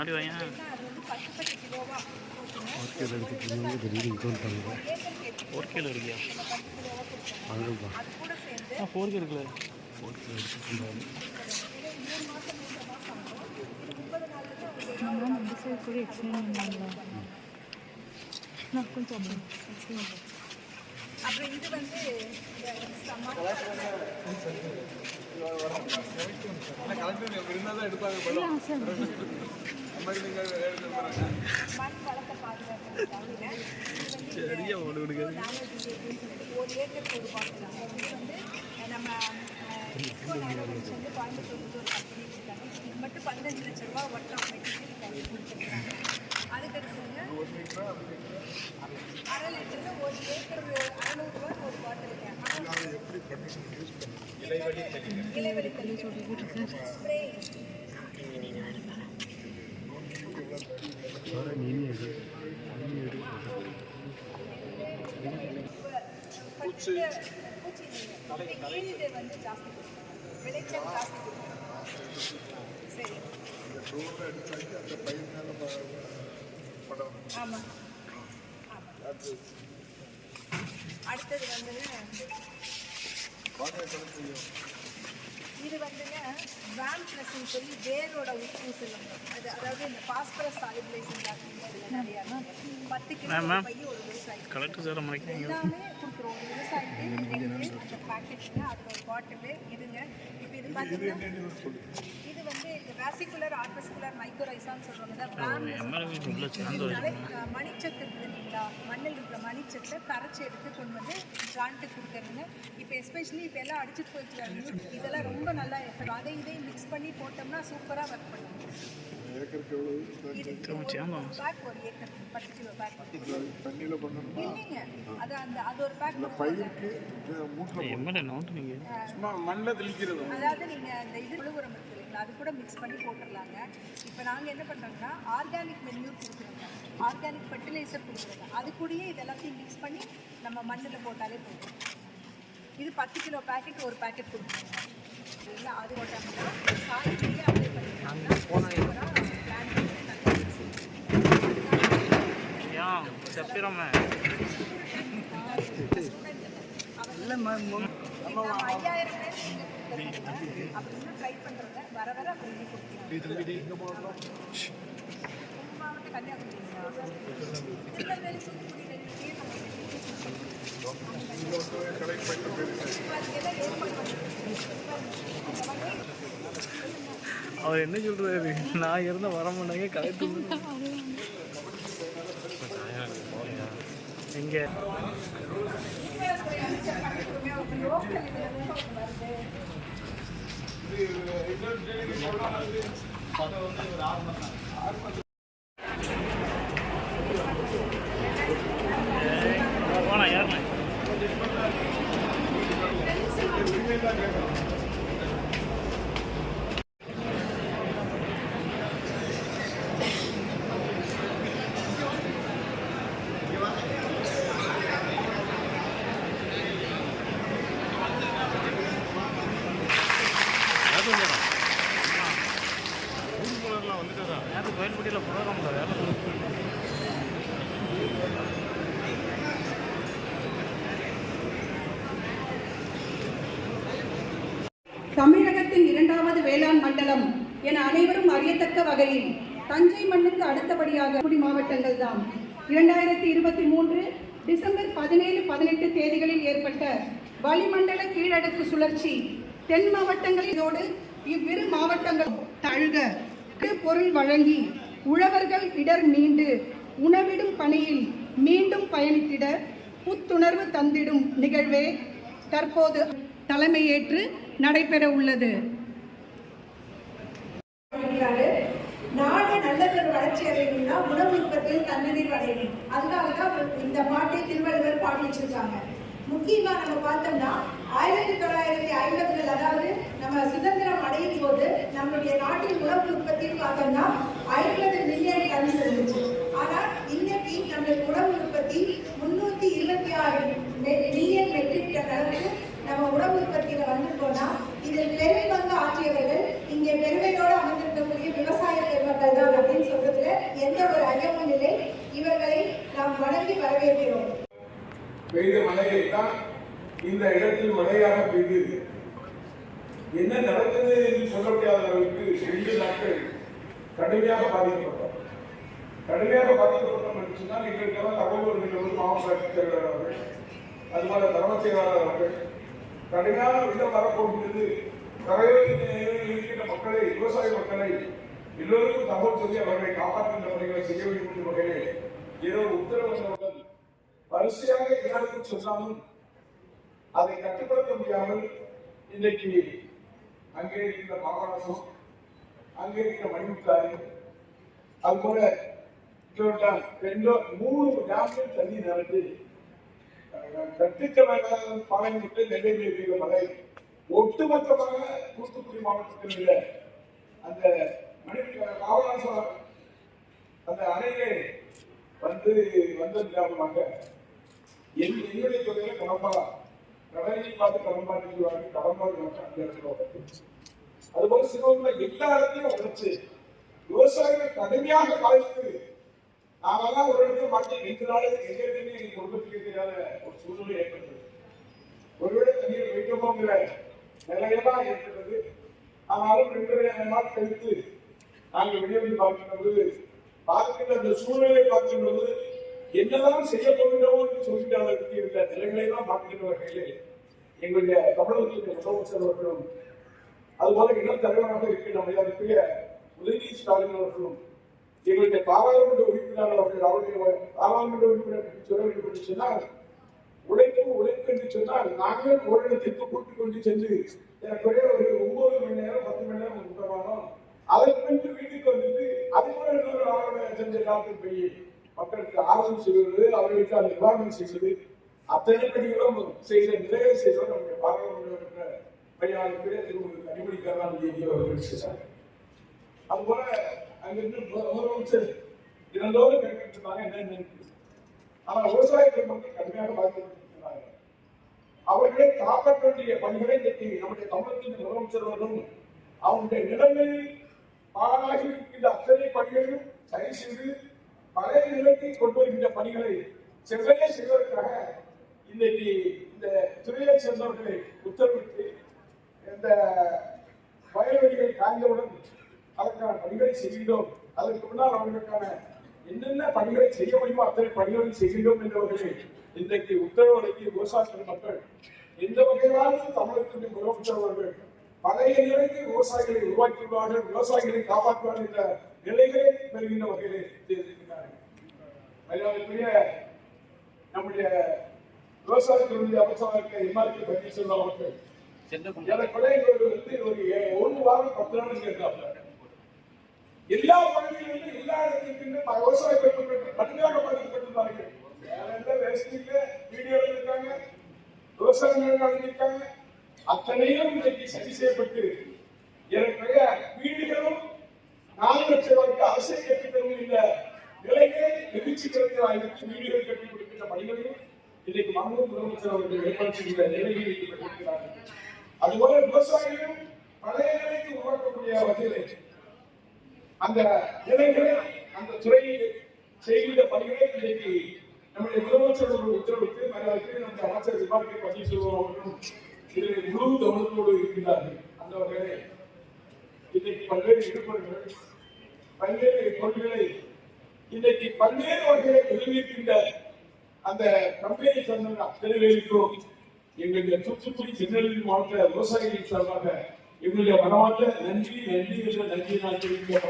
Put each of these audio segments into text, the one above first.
முன்னாடி வாங்க மார்க்கெட் எடுத்துட்டு தெரியுது இன்கம் பண்ணுங்க ஃபோர் இருக்கியா சேர்ந்து ஆ ஃபோர் கே இருக்குல்ல. நான் கொஞ்சம் எக்ஸ்பிளைன் அப்புறம் இது வந்து இந்த சம்மர் மண் வளத்தை பாதுகாக்கிறதுக்காக சரியா ஓடு விடுங்க ஒரு ஏக்கருக்கு ஒரு பாட்டில் இது வந்து நம்ம வந்து கோயம்புத்தூர் ஒரு கம்பெனி இருக்காங்க இது மட்டும் பதினஞ்சு லட்ச ரூபா ஒட்டம் கொடுத்துருக்காங்க அதுக்கடுத்துங்க அரை லிட்டரு ஒரு ஏக்கர் அறநூறுவா ஒரு பாட்டிலுங்க இலைவெளி தண்ணி ஸ்ப்ரே வர நீனே எடு நீனே எடு பூச்சி பூச்சி ஈல்டு வந்து ஜாஸ்தி கொடுக்கும் விளைச்சல் ஆமாம் இது வந்துங்க வேம் ப்ளஸ்ன்னு சொல்லி வேரோட உப்பு சொல்லுவாங்க. அது அதாவது இந்த பாஸ்பரஸ் சாலிபிளைசிங் நிறையா பத்து கிலோ. பைய ஒரு விவசாயி. கலெக்டர் சார் எல்லாமே கொடுக்குறோம் ஒரு விவசாயிக்கு அந்த பாக்கெட்டுங்க ஒரு பாட்டிலு இதுங்க இப்போ இது பார்த்தீங்கன்னா வேசிகுலர் ஆர்பஸ்குலர் மைக்ரோரைசான்னு அஹ், மணிச்சத்து இருக்குது இல்லைங்களா மண்ணில் இருக்கிற மணிச்சத்தை கரைச்சி எடுத்து கொண்டு வந்து பிளான்ட்டுக்கு கொடுக்குறதுங்க. இப்போ எஸ்பெஷலி இப்போ எல்லாம் அடிச்சுட்டு போயிட்டு இதெல்லாம் ரொம்ப நல்லா எஃபெக்ட் அதை இதையும் மிக்ஸ் பண்ணி போட்டோம்னா சூப்பராக ஒர்க் பண்ணும். இது சேர்ந்தோம் பேக் ஒரு ஏக்கர் பத்து கிலோ பேக் தண்ணியில் பண்ணணுமா? இல்லைங்க அது அந்த அது ஒரு பேக் பயிருக்கு மூட்டில் எம்எல்ஏ நோட்டு நீங்கள் சும்மா மண்ணில் தெளிக்கிறது. அதாவது நீங்கள் அந்த இது இருக்கு இல்லைங்களா அது கூட மிக்ஸ் பண்ணி போட்டுடலாங்க. இப்போ நாங்கள் என்ன பண்ணுறோம்னா ஆர்கானிக் மென்யூர் கொடுக்குறோங்க. ஆர்கானிக் ஃபர்டிலைசர் கொடுக்குறோங்க. அது கூடயே இது எல்லாத்தையும் மிக்ஸ் பண்ணி நம்ம மண்ணில் போட்டாலே போதும். இது பத்து கிலோ பாக்கெட் ஒரு பாக்கெட் கொடுக்குறோங்க. இல்லை அது போட்டாங்கன்னா சாயத்திலேயே அப்ளை பண்ணிக்கலாம் செப்பிரமே. நம்ம ஐயாயிரம் பேர் அப்படின்னு ட்ரை பண்ணுறத வர வர அப்படி மாவட்ட கன்னியாகுமரி திருநெல்வேலி தூத்துக்குடி அவர் என்ன சொல்றாரு? நான் இருந்த வர மாட்டாங்க கலெக்டர் எங்க? போனா ஏறினேன் நேற்று கோயில்பட்டியில் ப்ரோக்ராமில் வேலை தமிழகத்தின் இரண்டாவது வேளாண் மண்டலம் என அனைவரும் அறியத்தக்க வகையில் தஞ்சை மண்ணுக்கு அடுத்தபடியாக குடி மாவட்டங்கள் தான் இரண்டாயிரத்தி இருபத்தி மூன்று டிசம்பர் பதினேழு பதினெட்டு தேதிகளில் ஏற்பட்ட வளிமண்டல கீழடுக்கு சுழற்சி தென் மாவட்டங்களிலோடு இவ்விரு மாவட்டங்கள் தழுக பொருள் வழங்கி உழவர்கள் இடர் நீண்டு உணவிடும் பணியில் மீண்டும் பயணித்திட புத்துணர்வு தந்திடும் நிகழ்வே தற்போது தலைமையேற்று நடைபெற உள்ளது நாடு நல்லதொரு வளர்ச்சி அடையணும்னா உணவு உற்பத்தியில் தன்னிறைவு அடையணும். அதனால தான் இந்த பாட்டை திருவள்ளுவர் பாடி வச்சிருக்காங்க. முக்கியமா நம்ம பார்த்தோம்னா ஆயிரத்தி தொள்ளாயிரத்தி ஐம்பதுகள் அதாவது நம்ம சுதந்திரம் அடையும் போது நம்மளுடைய நாட்டின் உணவு உற்பத்தி பார்த்தோம்னா ஐம்பது மில்லியன் டன் இருந்துச்சு. ஆனா இன்னைக்கு நம்மளுக்கு உணவு உற்பத்தி முன்னூத்தி இருபத்தி ஆறு மில்லியன் மெட்ரிக் டன் அளவுக்கு நம்ம உணவு உற்பத்தியில வந்திருக்கோம்னா இதில் பெருமை பங்கு ஆற்றியவர்கள் இங்கே பெருமையோடு அமர்ந்திருக்கக்கூடிய விவசாய பெருமக்கள் தான் அப்படின்னு சொல்லி பருவநிலை இவர்களை நாம் வணங்கி வரவேற்கிறோம். பெய்த மழையை தான் இந்த இடத்தில் மழையாக பெய்தது என்ன நடந்தது என்று சொல்ல முடியாத அளவுக்கு ரெண்டு நாட்கள் கடுமையாக பாதிக்கப்பட்டோம். கடுமையாக பாதிக்கப்பட்டோம் என்று சொன்னால் எங்களுக்கெல்லாம் தகவல் மாவட்ட ஆட்சித்தலைவர் அவர்கள் அதுபோல தலைமை செயலாளர் அவர்கள் கடுமையான வெள்ளம் வரப்போகின்றது. கரையோரத்தில் இருக்கின்ற மக்களை விவசாய மக்களை எல்லோருக்கும் தகவல் சொல்லி அவர்களை காப்பாற்றுகின்ற பணிகளை செய்ய வேண்டும் என்ற வகையில் ஏதோ உத்தரவு வந்தவுடன் வரிசையாக எல்லாருக்கும் சொன்னாலும் அதை கட்டுப்படுத்த முடியாமல் இன்றைக்கு அங்கே இருக்கிற மாகாணம் அங்கே இருக்கிற மணிமுத்தாறு அதுபோல இன்னொரு ரெண்டோ மூணு டேம்கள் தண்ணி நிரம்பி கட்டுக்கணக்கான பாலம் விட்டு நெல்லையில் இருக்கிற மலை ஒட்டுமொத்தமாக தூத்துக்குடி மாவட்டத்தில் உள்ள அந்த மணி அந்த அணையிலே வந்து வந்தது காரணமாக என் என்னுடைய தொகையில கடம்பா கடலை பார்த்து கடம்பா சொல்லுவாங்க கடம்பா அந்த இடத்துல அதுபோல சிவகங்கை எல்லா இடத்தையும் உடைச்சு விவசாயிகள் கடுமையாக பாதித்து நாமெல்லாம் ஒரு இடத்துல மாட்டி ரெண்டு நாள் எங்க இருக்குன்னு எங்க தெரியாத ஒரு சூழ்நிலை ஏற்பட்டது. ஒருவேளை தண்ணீர் வைக்கமோங்கிற நிலையெல்லாம் ஏற்பட்டது. ஆனாலும் ரெண்டு நாள் கழித்து நாங்கள் வெளியே வந்து பார்க்கின்ற பார்க்கின்ற அந்த சூழ்நிலை பார்க்கின்ற பொழுது என்னதான் செய்ய போகின்றோம் என்று சொல்லிட்டு அதற்கு இருந்த நிலைகளை தான் பார்க்கின்ற வகையிலே எங்களுடைய தமிழகத்தின் முதலமைச்சர் அவர்களும் அதுபோல இன்னும் தலைவராக இருக்கின்ற மரியாதைக்குரிய உதயநிதி ஸ்டாலின் அவர்களும் எங்களுடைய பாராளுமன்ற உறுப்பினர் அவர்கள் அவருடைய பாராளுமன்ற உறுப்பினர் சொல்ல வேண்டும் என்று சொன்னால் உழைப்பு உழைப்பு என்று சொன்னால் நாங்கள் ஓரிடத்திற்கு கூட்டிக் கொண்டு சென்று எனக்குரிய ஒரு ஒன்பது மணி நேரம் பத்து மணி நேரம் உத்தரவானோம் அதற்கு பின்பு வீட்டுக்கு வந்துட்டு அது இன்னொரு ஆரோக்கிய செஞ்ச காலத்தில் போய் மக்களுக்கு ஆர்வம் செய்வது அவர்களுக்கு அந்த நிவாரணம் செய்வது அத்தனை பணிகளும் செய்த நிறைவு செய்தோம் நம்முடைய பாராளுமன்ற பணியாளர் பெரிய திருமதி கனிமொழி கருணாநிதி அவர்கள் செய்தார் அதுபோல அங்கிருந்து மு- முதலமைச்சர் தினந்தோறும் கேட்டுட்டு இருந்தாங்க என்ன ஆனா விவசாயிகள் மக்கள் கடுமையாக பாதிக்கப்பட்டிருக்கிறார்கள். அவர்களை காப்பாற்ற வேண்டிய பணிகளை இன்றைக்கு நம்முடைய தமிழகத்தின் முதலமைச்சர் அவர்களும் அவருடைய நிலைமையில் ஆனால் இருக்கின்ற அத்தனை பணிகளையும் சரி செய்து பழைய நிலைக்கு கொண்டு வருகின்ற பணிகளை செவ்வனே செய்வதற்காக இன்னைக்கு இந்த துறையை சேர்ந்தவர்களை உத்தரவிட்டு இந்த வயல்வெளிகள் காய்ந்தவுடன் அதற்கான பணிகளை செய்கின்றோம். அதற்கு முன்னால் அவர்களுக்கான என்னென்ன பணிகளை செய்ய முடியுமோ அத்தனை பணிகளை செய்கின்றோம் என்றவர்களை இன்றைக்கு உத்தரவு வழங்கிய விவசாயிகள் மக்கள் எந்த வகையிலாவது தமிழகத்திற்கு முதலமைச்சர் அவர்கள் பழைய நிலைக்கு விவசாயிகளை உருவாக்கியுள்ளார்கள். விவசாயிகளை காப்பாற்றுவார்கள் என்ற நிலைகளை பெறுகின்ற வகையிலே செய்திருக்கிறார்கள். மரியாதைக்குரிய நம்முடைய விவசாயத்துறை அமைச்சராக இருக்க பன்னீர்செல்வம் அவர்கள். வந்து ஒரு ஒரு வாரம் பத்து நாள் எல்லா பகுதிகளிலும் எல்லா இடத்துக்கும் விவசாய பெருமக்கள் கடுமையாக பாதிக்கப்பட்டிருந்தார்கள் வேற எந்த வேஸ்டிங்க வீடியோ இருக்காங்க விவசாயிகள் அடைஞ்சிருக்காங்க அத்தனையும் இன்றைக்கு சரி செய்யப்பட்டு எனக்குடைய வீடுகளும் நாலு லட்சம் ரூபாய்க்கு அரசியல் கட்டித்தரும் இந்த நிலையே நெகிழ்ச்சி கிடக்கிற ஐநூறு வீடுகள் கட்டி கொடுக்கின்ற பணிகளையும் இன்றைக்கு மாநில முதலமைச்சர் அவர்கள் ஏற்பாடு செய்கிற நிலையில் ஈடுபட்டிருக்கிறார்கள் அதுபோல விவசாயிகளும் பழைய நிலைக்கு உருவாக்கக்கூடிய வகையில் அந்த நிலைகளை அந்த துறையில் செய்கின்ற பணிகளை இன்றைக்கு நம்முடைய முதலமைச்சர் உத்தரவிட்டு மரியாதைக்கு நம்முடைய அமைச்சர் விமானத்தை பதிவு செய்வோம் அவர்களும் இதில் முழு கவனத்தோடு இருக்கிறார்கள் அந்த வகையிலே இன்றைக்கு பல்வேறு இடுபொருள்கள் பல்வேறு பொருட்களை இன்றைக்கு பல்வேறு வகைகளை வெளியிட்டிருக்கின்ற அந்த கம்பெனி சொன்ன அத்தனை பேருக்கும் எங்களுடைய தூத்துக்குடி திருநெல்வேலி மாவட்ட விவசாயிகள் சார்பாக எங்களுடைய மனமாற்ற நன்றி நன்றி என்ற நன்றி நான் தெரிவிக்க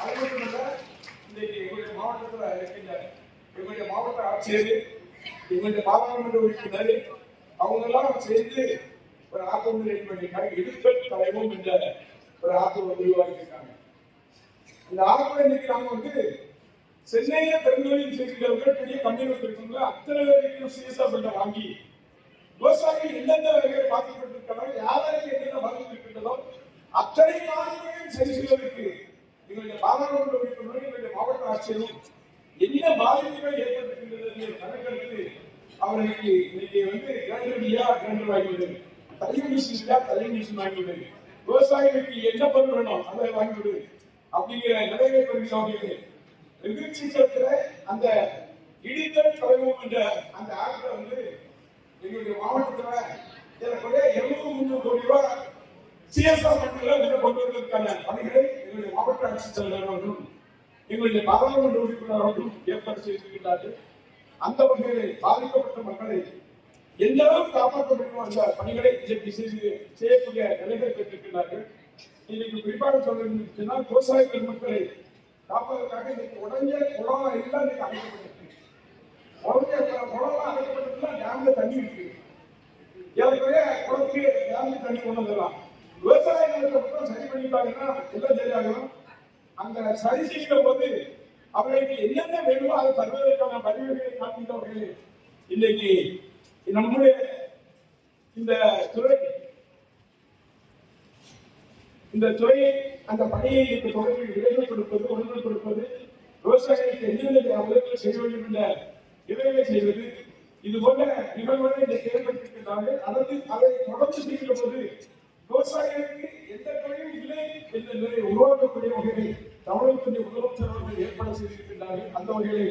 அது மட்டுமல்ல இன்றைக்கு எங்களுடைய மாவட்டத்தில் இருக்கின்ற எங்களுடைய மாவட்ட ஆட்சியர் எங்களுடைய பாராளுமன்ற உறுப்பினர் அவங்க எல்லாம் சேர்ந்து ஒரு ஆப்பு ரெடி பண்ணியிருக்காங்க. இடுக்கல் தலைவம் என்ற ஒரு ஆப்பு வந்து உருவாக்கியிருக்காங்க. இந்த ஆப்பு இன்னைக்கு நாம வந்து சென்னையில பெருந்தொழில் செய்கிறவர்கள் பெரிய கம்பெனி வச்சிருக்கவங்க அத்தனை பேருக்கும் சிஎஸ்ஆர் பண்ண வாங்கி விவசாயிகள் எந்தெந்த வகையில் பாதிக்கப்பட்டிருக்கிறார்கள் யாருக்கு என்னென்ன பாதிப்பு இருக்கின்றதோ அத்தனை பாதிப்பையும் சரி செய்வதற்கு எங்களுடைய பாராளுமன்ற உறுப்பினரும் எங்களுடைய மாவட்ட ஆட்சியரும் என்ன பாதிப்புகள் ஏற்பட்டிருக்கின்றது என்று கணக்கெடுத்து அவர்களுக்கு இன்னைக்கு வந்து கிரைண்டர் இல்லையா கிரைண்டர் வாங்கிவிடு. தையல் மிஷின் இல்லையா தையல் மிஷின் வாங்கிவிடு. விவசாயிகளுக்கு என்ன பொருள் வேணும் அதை வாங்கிவிடு. அப்படிங்கிற நிலையை பெறுகிறவர்கள் வெகு சீக்கிரத்துல அந்த இடித்தல் தலைமும் என்ற அந்த ஆப்ல வந்து எங்களுடைய மாவட்டத்துல ஏறக்குறைய எழுநூறு முந்நூறு கோடி ரூபாய் சிஎஸ்ஆர் ஃபண்டில் உள்ள கொண்டு வருவதற்கான பணிகளை எங்களுடைய மாவட்ட ஆட்சித்தலைவர் அவர்களும் எங்களுடைய பாராளுமன்ற உறுப்பினர் அவர்களும் ஏற்பாடு செய்திருக்கிறார்கள் அந்த வகையிலே பாதிக்கப்பட்ட மக்களை எந்த அளவுக்கு காப்பாற்ற வேண்டும் அந்த பணிகளை பிஜேபி செய்து செய்யக்கூடிய நிலைகளை பெற்றிருக்கிறார்கள் இன்னைக்கு குறிப்பாக சொல்றதுன்னா விவசாய பெருமக்களை காப்பதற்காக இன்னைக்கு உடஞ்ச குளம் எல்லாம் இன்னைக்கு அடைக்கப்பட்டிருக்கு உடஞ்ச குளம் அடைக்கப்பட்டிருந்தா டேம்ல தண்ணி இருக்கு. ஏற்கனவே குளத்துக்கு டேம்ல தண்ணி கொண்டு வந்துடலாம். விவசாய நிலத்தை மட்டும் சரி பண்ணிட்டாங்கன்னா எல்லாம் சரியாகணும் அந்த சரி செய்யும் போது அவர்களுக்கு என்னென்ன வேணுமோ அதை தருவதற்கான பதிவுகளை காண்பித்தவர்கள் இன்னைக்கு நம்முடைய இந்த துறை இந்த துறையை அந்த பணியை இந்த தொடர்பில் விரைவு கொடுப்பது ஒழுங்கு கொடுப்பது விவசாயிகளுக்கு எந்தெந்த உதவிகள் செய்ய வேண்டும் என்ற இவைகளை செய்வது இது போன்ற நிகழ்வுகளை இன்றைக்கு ஏற்பட்டிருக்கிறார்கள் அல்லது அதை தொடர்ந்து செய்கிற போது விவசாயிகளுக்கு எந்த குறையும் இல்லை என்ற நிலையை உருவாக்கக்கூடிய வகையில் தமிழகத்துடைய முதலமைச்சர் அவர்கள் ஏற்பாடு செய்திருக்கிறார்கள் அந்த வகையிலே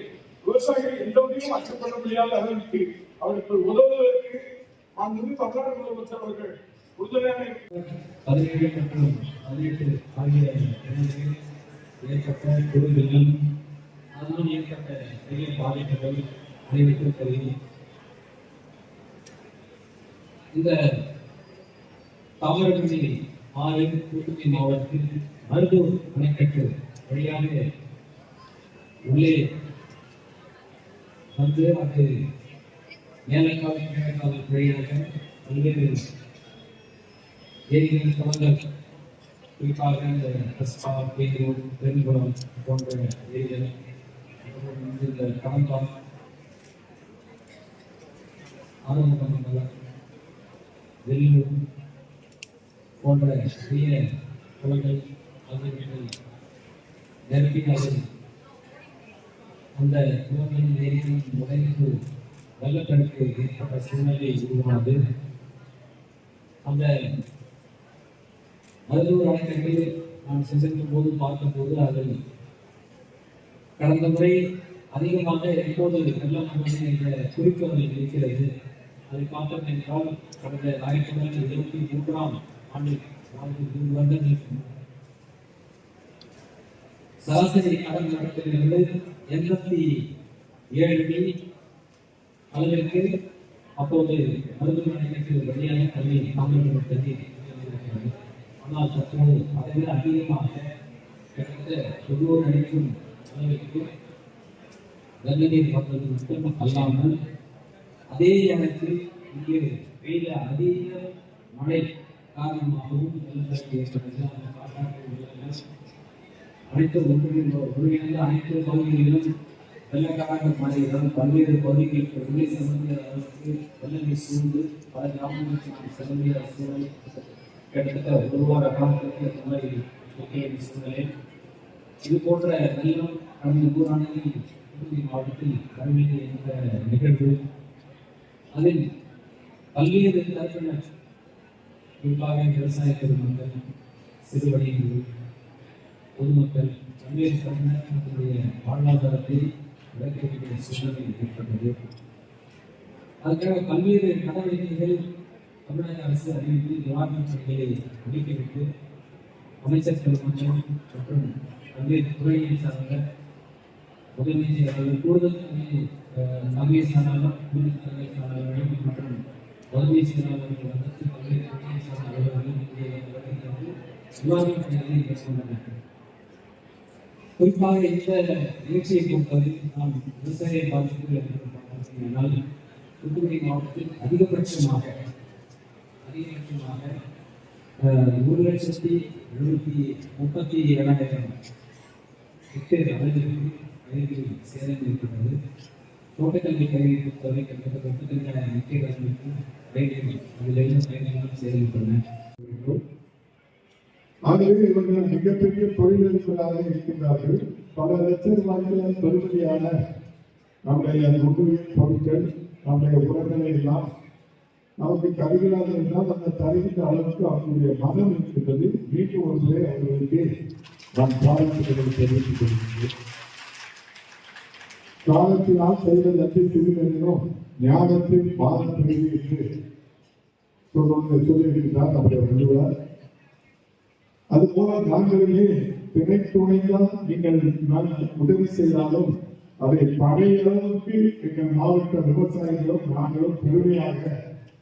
விவசாயிகள் எந்த வகையும் அச்சப்பட முடியாத அளவிற்கு அவருக்கு உதவுவதற்கு மாண்புமிகு தமிழ்நாடு முதலமைச்சர் அவர்கள் உறுதுணையாக பதினேழு மற்றும் பதினெட்டு ஆகிய ஏற்பட்ட குழுவிலும் அதனால் ஏற்பட்ட பெரிய பாதிப்புகள் அனைவருக்கும் இந்த தாமிரபரணி ஆறு தூத்துக்குடி மாவட்டத்தில் மருதூர் அணைக்கட்டு வழியாக உள்ளே வந்து அது மேலக்கால் கீழக்கால் வழியாக பல்வேறு ஏரிகள் குளங்கள் குறிப்பாக இந்த கஸ்பா பேரூர் பெருங்குளம் போன்ற ஏரிகள் அப்புறம் வந்து இந்த கடம்பால் ஆரம்பமங்கலம் வெள்ளூர் போன்ற சிறிய குளங்கள் ஆகியவற்றை அந்த உடைந்து வெள்ளப்பெருக்கு ஏற்பட்ட சூழ்நிலை உருவானது அந்த மருதூர் அணைக்கட்டில் சென்றிருக்கும் போது பார்க்கும்போது அதில் கடந்த முறை அதிகமாக எப்போது வெள்ளம் என்ற குறிப்பு இருக்கிறது அதை பார்த்தோம் என்றால் கடந்த ஆயிரத்தி தொள்ளாயிரத்தி இருபத்தி மூன்றாம் ஆண்டு மூன்று வருடங்களுக்கு முன்பு. சராசரி கடன் மட்டத்திலிருந்து எண்பத்தி ஏழு மணி அளவிற்கு அப்போது மருத்துவ அணைக்கட்டு வழியாக தண்ணி தாமிரபரணி ஆனால் தற்போது அதை விட அதிகமாக கிட்டத்தட்ட தொண்ணூறு அடிக்கும் அளவிற்கு வெள்ள நீர் வந்தது மட்டும் அல்லாமல் அதே நேரத்தில் இங்கே பெய்த அதிக மழை காரணமாகவும் வெள்ளப்பெருக்கு ஏற்பட்டது அந்த காட்டாற்று அனைத்து ஒன்றிணைந்த ஒருங்கிணைந்த அனைத்து பகுதிகளிலும் வெள்ளக்காரங்க மழையிடம் பல்வேறு பகுதிகளுக்கு உள்ளே செல்லுகிற அளவுக்கு வெள்ளமை சூழ்ந்து பல கிராமங்களுக்கு சிறந்த சூழல் கிட்டத்தட்ட ஒரு வார காலத்திற்கு அந்த மாதிரி இருக்கிற சூழலில் இது போன்ற வெள்ளம் கடந்த நூறாண்டில் திருப்பதி மாவட்டத்தில் கருமையில் என்ற நிகழ்வு. அதில் பல்வேறு தரப்பினர் குறிப்பாக விவசாய பெருமக்கள் சிறுவணிகள் பொதுமக்கள் பல்வேறு தரப்பினர் வாழ்வாதாரத்தை விளக்கக்கூடிய சூழ்நிலை ஏற்பட்டது. அதற்காக பல்வேறு நடவடிக்கைகள் தமிழக அரசு அறிவித்து நிவாரணப் பணிகளை முடித்துவிட்டு அமைச்சர்கள் மற்றும் மற்றும் பல்வேறு துறையை சார்ந்த முதன்மை செயலாளர் கூடுதல் தலைமை செயலாளர் கூடுதல் தலைமை செயலாளர்கள் மற்றும் முதன்மை செயலாளர்கள் வந்து பல்வேறு துறை சார்ந்த அலுவலர்கள் இங்கே வருகை நிவாரணப் பணிகளை மேற்கொண்டனர். குறிப்பாக இந்த நிகழ்ச்சியை பொறுத்தவரை நாம் விவசாய பாதிப்புகள் என்று தூத்துக்குடி மாவட்டத்தில் அதிகபட்சமாக அதிகபட்சமாக அஹ், ஒரு லட்சத்தி எழுபத்தி முப்பத்தி ஏழாயிரம் ஹெக்டேர் அளவிற்கு பயிர்கள் சேதம் இருக்கிறது தோட்டக்கல்வி கல்வியை பொறுத்தவரை கிட்டத்தட்ட முப்பத்தஞ்சாயிரம் ஹெக்டேர் அளவிற்கு பயிர்கள் அதிலிருந்து பயிர்களும் சேதம் சேதப்பட்டன ஆகவே இவர்கள் மிகப்பெரிய தொழிலதிபராக இருக்கின்றார்கள். பல லட்சம் ரூபாய்கள் பெருமதியான நம்முடைய நுண்ணுயிர் பொருட்கள் நம்முடைய உரங்களை எல்லாம் நமக்கு கருவிகளாக இருந்தால் அந்த தருகின்ற அளவுக்கு அவர்களுடைய மனம் இருக்கின்றது. வீட்டு ஒரு அவர்களுக்கு நாம் பாராட்டுகளை தெரிவித்துக் கொள்கிறேன் காலத்தினால் செய்த லட்சம் திருநெறினோம் ஞானத்தில் பாராட்டுகிறது என்று சொல்லுங்க சொல்லியிருக்கிறார் நம்முடைய வள்ளுவர். அதுபோல நாங்களுமே திணை துணைதான் நீங்கள் நான் உதவி செய்தாலும் அதை பழைய அளவுக்கு எங்கள் மாவட்ட விவசாயிகளும் நாங்களும் பெருமையாக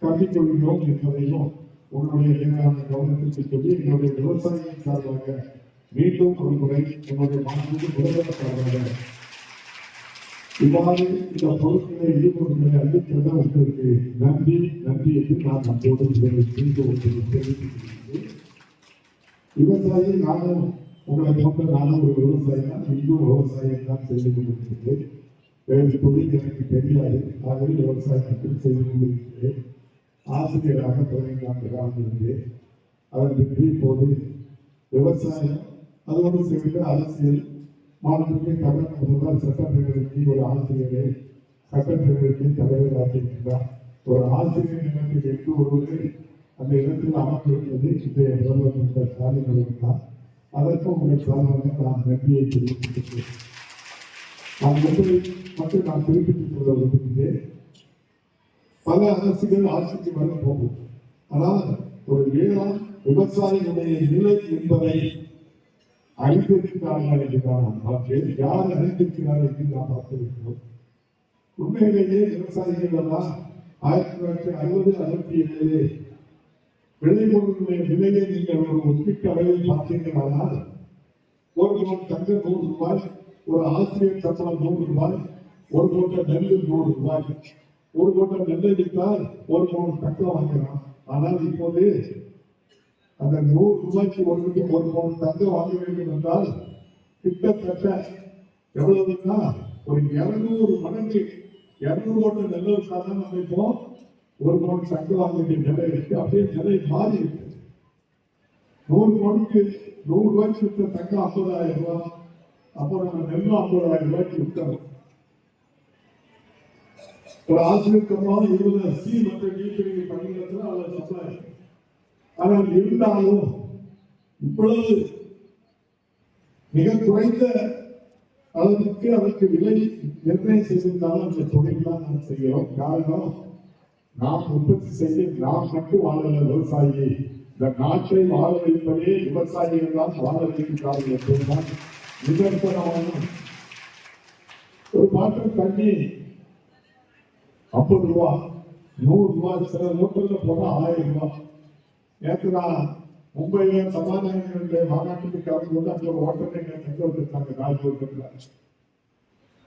கண்டிக்கொள்கிறோம் என்பதையும் உங்களுடைய நேரான கவனத்திற்கு சொல்லி எங்களுடைய விவசாயிகள் சார்பாக மீண்டும் ஒரு முறை என்னுடைய மாநில முதல்வர் சார்பாக இவ்வாறு இந்த பொருட்களை ஈடுபடுவதை அறிவிக்கிறத உங்களுக்கு நன்றி நன்றி என்று நான் நம்மோடு செய்து உங்களுக்கு தெரிவித்துக் கொள்கிறேன். விவசாயி நானும் உங்களை போன்ற நானும் ஒரு விவசாயி தான் இன்றும் விவசாயம் தான் செய்து கொண்டிருக்கிறேன் வேறு தொழில் எனக்கு தெரியாது ஆகவே விவசாயத்தில் செய்து கொண்டிருக்கிறேன் ஆசிரியராக பதினைந்து காலம் இருந்தேன் அதன் பின்பு இப்போது விவசாயம் அதோடு சேர்ந்து அரசியல் மாநிலத்திலே தமிழக முதல்வர் சட்டப்பேரவைக்கு ஒரு ஆசிரியரை சட்டப்பேரவைக்கு தலைவராக இருக்கிறார் ஒரு ஆசிரியர் நிலத்தில் எட்டு ஒருவரை அந்த இடத்தில் அமர்ந்திருப்பது இன்றைய பிரதமர் மிஸ்டர் ஸ்டாலின் அவர்கள் தான் அதற்கும் உங்கள் சார்பாக நான் நன்றியை தெரிவித்துக்கிறேன் நான் ஒன்றை மட்டும் நான் குறிப்பிட்டுக் கொள்ள விரும்புகிறேன். பல அரசுகள் ஆட்சிக்கு வர போகும். ஆனால் ஒரு வேளாண் விவசாயிகளுடைய நிலை என்பதை அறிந்திருக்கிறார்கள் என்று நான் பார்த்தேன் யார் அறிந்திருக்கிறார்கள் என்று நான் பார்த்திருக்கிறோம். உண்மையிலேயே விவசாயிகள் எல்லாம் ஆயிரத்தி தொள்ளாயிரத்தி அறுபது அறுபத்தி ஏழு விளைபொருளுடைய விலையை நீங்கள் ஒரு ஒப்பிட்ட அளவில் பார்த்தீர்களானால் ஒரு மூணு தங்க நூறு ரூபாய் ஒரு ஆசிரியர் சம்பளம் நூறு ரூபாய் ஒரு மூட்டை நெல் நூறு ரூபாய். ஒரு மூட்டை நெல் விற்றால் ஒரு மூணு தங்கம் வாங்கலாம் ஆனால் இப்போது அந்த நூறு ரூபாய்க்கு ஒரு ஒரு மூணு தங்கம் வாங்க வேண்டும் என்றால் கிட்டத்தட்ட எவ்வளவுன்னா ஒரு இருநூறு மடங்கு. இருநூறு மூட்டை நெல் விற்றாதான் நம்ம இப்போ ஒரு மூணு தங்கம் வாங்க நிலை இருக்கு. அப்படியே நிலை மாறி இருக்கு. நூறு மணிக்கு நூறு ரூபாய்க்கு விற்ற தங்கம் ஐம்பதாயிரம் ரூபாய் அப்புறம் நம்ம நெல் ஐம்பதாயிரம் ரூபாய்க்கு விற்கிறோம் ஒரு ஆசிரியர்க்கமாக இருபது சி மற்ற நீதிபதி பணியிடத்தில் அதில் சப்ளை ஆனால் இருந்தாலும் இப்பொழுது மிக குறைந்த அளவுக்கு அதற்கு விலை நிர்ணயம் செய்திருந்தாலும் அந்த தொழில் தான் நாம் செய்கிறோம். காரணம் நாம் உற்பத்தி செய்ய நாம் மட்டும் வாழல விவசாயி இந்த நாட்டை வாழ வைப்பதே விவசாயிகள் தான் வாழ வைக்கின்றார்கள் என்பதுதான் நிதர்சனமான ஒரு பாட்டில் தண்ணி ஐம்பது ரூபா நூறு ரூபா சில ஹோட்டல்ல போனா ஆயிரம் ரூபா. நேற்று நான் மும்பையில சமாதானங்களுடைய மாநாட்டுக்கு கலந்து கொண்டு அங்க ஒரு ஹோட்டல் தங்க வச்சிருக்காங்க ராஜ்கோட்டில்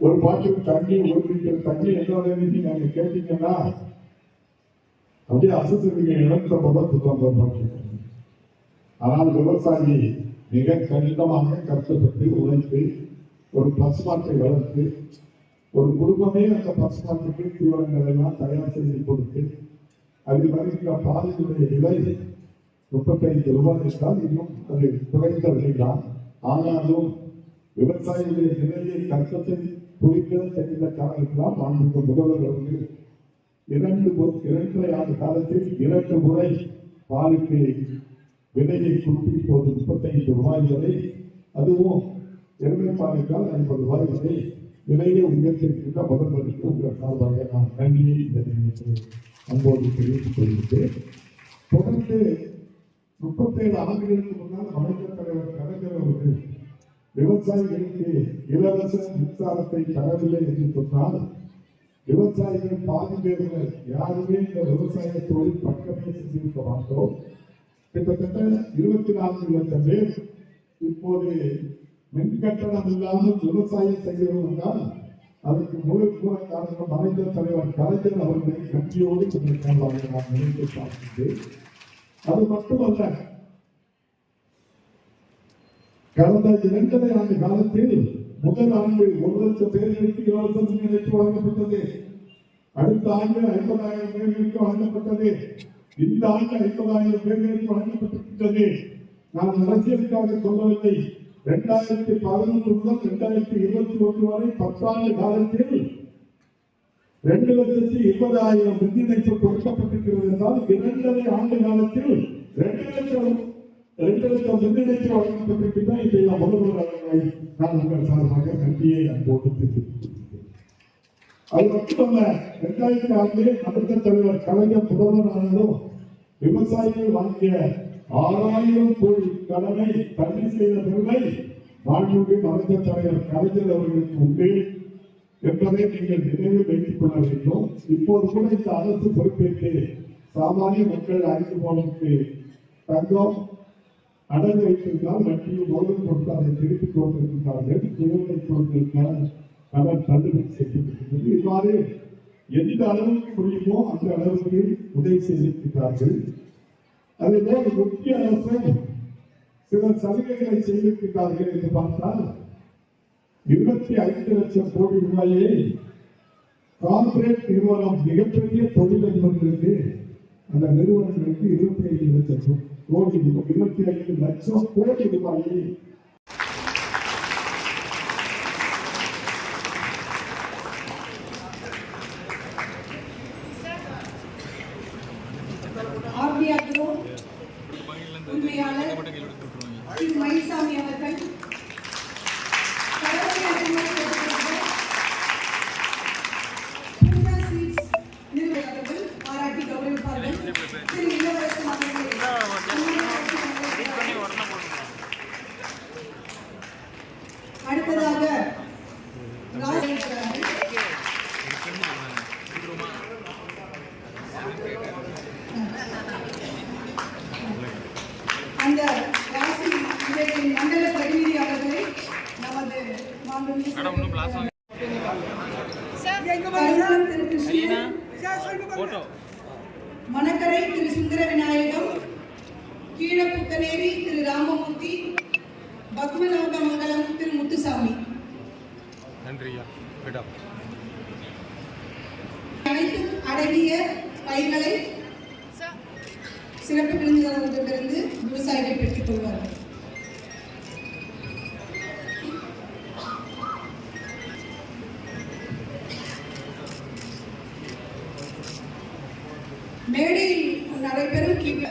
ஒரு பாட்டில் தண்ணி ஒரு லிட்டர் தண்ணி என்ன நீங்க கேட்டீங்கன்னா அப்படியே அசத்துக்கு இழந்த போல துக்கம் பார்க்கிறேன் ஆனால் விவசாயி மிக கடினமாக கஷ்டப்பட்டு உழைத்து ஒரு பசுமாட்டை வளர்த்து ஒரு குடும்பமே அந்த பசுமாட்டுக்கு தீவனங்கள் எல்லாம் தயார் செய்து கொடுத்து அதில் வருகின்ற பாலினுடைய விலை முப்பத்தைந்து ரூபாய் என்றால் இன்னும் அது குறைந்த விலைதான் ஆனாலும் விவசாயிகளுடைய நிலையை கஷ்டத்தை குறிக்க தெரிந்த காரணத்தினால் மாண்புமிகு முதல்வர் அவர்கள் இரண்டு இரண்டரை ஆண்டு காலத்தில் இரண்டு முறை பாலுக்கு விலையை குறிப்பிட்டு இப்போது முப்பத்தைந்து ரூபாய் வரை. அதுவும் எருமை பாலுக்கால் ஐம்பது ரூபாய் வரை. விலையை உயர்த்திருக்கின்ற முதல்வருக்கு உங்கள் சார்பாக நான் நன்றியை இந்த நேரத்தில் அன்போடு தெரிவித்துக் கொள்கிறேன் தொடர்ந்து முப்பத்தேழு ஆண்டுகளுக்கு முன்னால் அமைச்சர் தலைவர் கலைஞர் அவர்கள் விவசாயிகளுக்கு இலவச மின்சாரத்தை தரவில்லை என்று சொன்னால் விவசாயிகள் பாதி பேர்கள் யாருமே இந்த விவசாய தொழில் பக்கமே செஞ்சிருக்க மாட்டோம். கிட்டத்தட்ட இருபத்தி நான்கு லட்சம் பேர் இப்போது மின் கட்டணம் இல்லாமல் விவசாயம் செய்கிறோம் என்றால் அதற்கு முழு கூட காரணம் மறைந்த தலைவர் கலைஞர் அவர்களை நன்றியோடு இதற்காக நான் நினைத்து பார்க்கின்றேன். அது மட்டுமல்ல கடந்த இரண்டரை ஆண்டு காலத்தில் முதல் ஆண்டு ஒரு லட்சம் பேர்களுக்கு இலவச இணைப்பு வழங்கப்பட்டது. அடுத்த ஆண்டு ஐம்பதாயிரம் பேர்களுக்கு வழங்கப்பட்டது. இந்த ஆண்டு ஐம்பதாயிரம் பேர்களுக்கு வழங்கப்பட்டிருக்கிறது. நான் அரசியலுக்காக சொல்லவில்லை. இரண்டாயிரத்தி பதினொன்று முதல் இரண்டாயிரத்தி இருபத்தி ஒன்று வரை பத்தாண்டு காலத்தில் ரெண்டு லட்சத்தி இருபதாயிரம் மின் இணைப்பு கொடுக்கப்பட்டிருக்கிறது என்றால் இரண்டரை ஆண்டு காலத்தில் ரெண்டு லட்சம் ரெண்டு லட்சம் மின் இணைப்பு வழங்கப்பட்டிருக்கின்ற இன்றைய முதல்வர் அவர்களை நான் உங்கள் சார்பாக நன்றியை அன்போடு அது மட்டுமல்ல இரண்டாயிரத்தி ஆறிலே தமிழக தலைவர் கலைஞர் முதல்வரானதும் விவசாயிகள் வாங்கிய ஆறாயிரம் கோடி கடனை தள்ளி செய்த பெருமை மாண்புமிகு மறைந்த தலைவர் கலைஞர் அவர்களுக்கு உண்டு என்பதை நீங்கள் நினைவில் வைத்துக் கொள்ள வேண்டும். இப்போது கூட இந்த அரசு பொறுப்பேற்று சாமானிய மக்கள் அறிந்து போனதுக்கு தங்கம் அடகு வைத்திருந்தால் வட்டியை முதல் கொடுத்து அதை திருப்பிக் கொண்டிருக்கிறார்கள் குழந்தை பொருட்களுக்கான அவர் தள்ளுபடி செய்யப்பட்டிருக்கிறது. இவ்வாறு எந்த அளவுக்கு முடியுமோ அந்த அளவுக்கு உதவி செய்திருக்கிறார்கள். அதேபோல் முக்கிய அரசும் சில சலுகைகளை செய்திருக்கிறார்கள் என்று பார்த்தால் இருபத்தி ஐந்து லட்சம் கோடி ரூபாயை கார்பரேட் நிறுவனம் மிகப்பெரிய தொழிலதிபர்களுக்கு அந்த நிறுவனங்களுக்கு இருபத்தி ஐந்து லட்சம். கோடி ரூபாய் இருபத்தி ஐந்து லட்சம் கோடி ரூபாயை. அடுத்ததாக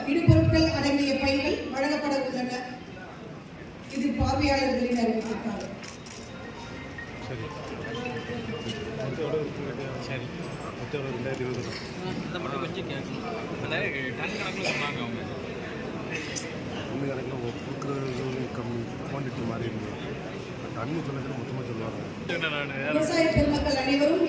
இடுபொருட்கள் அடங்கிய பைகள் வழங்கப்பட உள்ளன இது பார்வையாளர்களின் நான் விவசாய பெருமக்கள் அனைவரும்